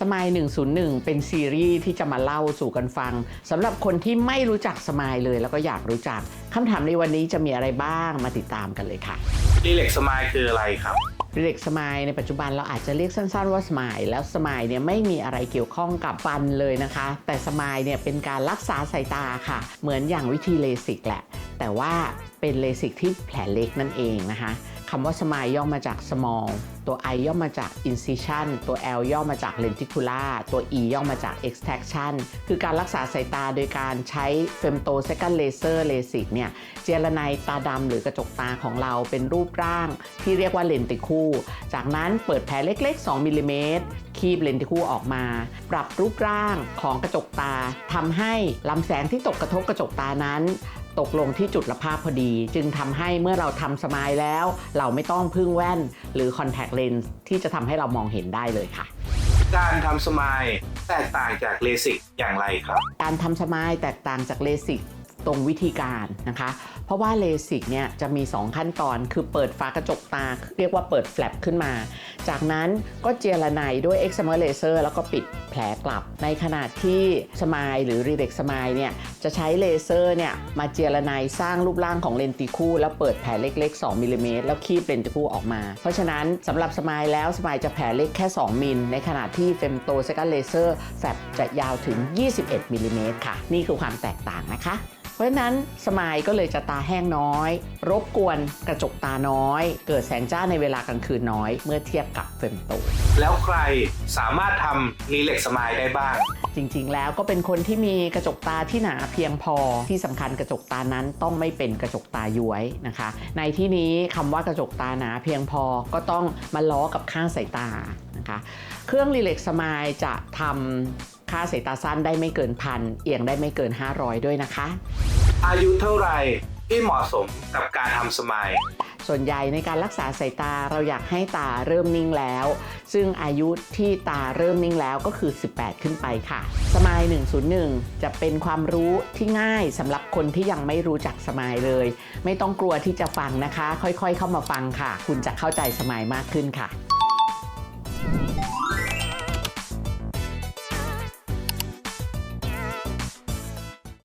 สมาย101 เป็นซีรีส์ที่จะมาเล่าสู่กันฟังสำหรับคนที่ไม่รู้จักสมายเลยแล้วก็อยากรู้จักคำถามในวันนี้จะมีอะไรบ้างมาติดตามกันเลยค่ะรีเล็กสมายคืออะไรครับเด็กสมายในปัจจุบันเราอาจจะเรียกสั้นๆว่าสมายแล้วสมายเนี่ยไม่มีอะไรเกี่ยวข้องกับฟันเลยนะคะ แต่สมายเนี่ยเป็นการรักษาสายตาค่ะ เหมือนอย่างวิธีเลสิกแหละ แต่ว่าเป็นเลสิกที่แผลเล็กนั่นเองนะคะ คำว่าสมายย่อมาจาก small ตัว I ย่อมาจาก incision ตัว L ย่อมาจาก lenticular ตัว E ย่อมาจาก extraction คือการรักษาสายตาโดยการใช้ femto second laser LASIK เนี่ยเจรไนตาดำหรือกระจกตาของเราเป็นรูปร่าง ที่เรียกว่าเลนติคูจากนั้นเปิดแผลเล็กๆ 2มิลลิเมตรคีบเลนติคูออกมา ปรับรูปร่างของกระจกตาทำให้ลำแสงที่ตกกระทบกระจกตานั้น ตกลงที่จุดละภาพพอดี จึงทำให้เมื่อเราทำสมายแล้ว เราไม่ต้องพึ่งแว่น หรือคอนแทคเลนส์ที่จะทำให้เรามองเห็นได้เลยค่ะ การทำสมายแตกต่างจากเลสิกอย่างไรครับ การทำสมายแตกต่างจากเลสิก ตรงวิธีการนะคะ เพราะว่าเลสิกเนี่ยจะมี 2 ขั้นตอนคือเปิดฝากระจกตา เรียกว่าเปิดแฟลปขึ้นมา จากนั้นก็เจรไนด้วยเอ็กซ์เมอร์เลเซอร์แล้วก็ปิดแผลกลับ ในขณะที่สมายหรือรีเด็กสมายเนี่ยจะใช้เลเซอร์เนี่ยมาเจรไนสร้างรูปร่างของเลนติคูแล้วเปิดแผลเล็กๆ 2มิลลิเมตรแล้วคีบเลนติคูออกมา เพราะฉะนั้นสำหรับสมายแล้วสมายจะแผลเล็กแค่ 2 มิล ในขณะที่เฟมโตเซกันเลเซอร์แฟลปจะยาวถึง 21มิลลิเมตรค่ะ นี่คือความแตกต่างนะคะ เพราะฉะนั้นสมายก็เลยจะตาแห้งน้อย รบกวนกระจกตาน้อย เกิดแสงจ้าในเวลากลางคืนน้อย เมื่อเทียบกับเฟมโต แล้วใครสามารถทำรีเล็กสมายได้บ้าง จริงๆ แล้วก็เป็นคนที่มีกระจกตาที่หนาเพียงพอที่สำคัญกระจกตานั้นต้องไม่เป็นกระจกตาย้วยนะคะ ในที่นี้คำว่ากระจกตาหนาเพียงพอก็ต้องมาล้อกับข้างสายตานะคะเครื่องรีเล็กสมายจะทำค่าสายตาสั้นได้ไม่เกินพันเอียงได้ไม่เกิน 500 ด้วยนะคะ อายุเท่าไหร่ที่เหมาะสมกับการทำสมายส่วนใหญ่ในการรักษาสายตาเราอยากให้ตาเริ่มนิ่งแล้ว ซึ่งอายุที่ตาเริ่มนิ่งแล้วก็คือ 18 ขึ้นไปค่ะ สมาย101 จะเป็นความรู้ที่ง่ายสำหรับคนที่ยังไม่รู้จักสมายเลย ไม่ต้องกลัวที่จะฟังนะคะ ค่อยๆ เข้ามาฟังค่ะ คุณจะเข้าใจสมายมากขึ้นค่ะ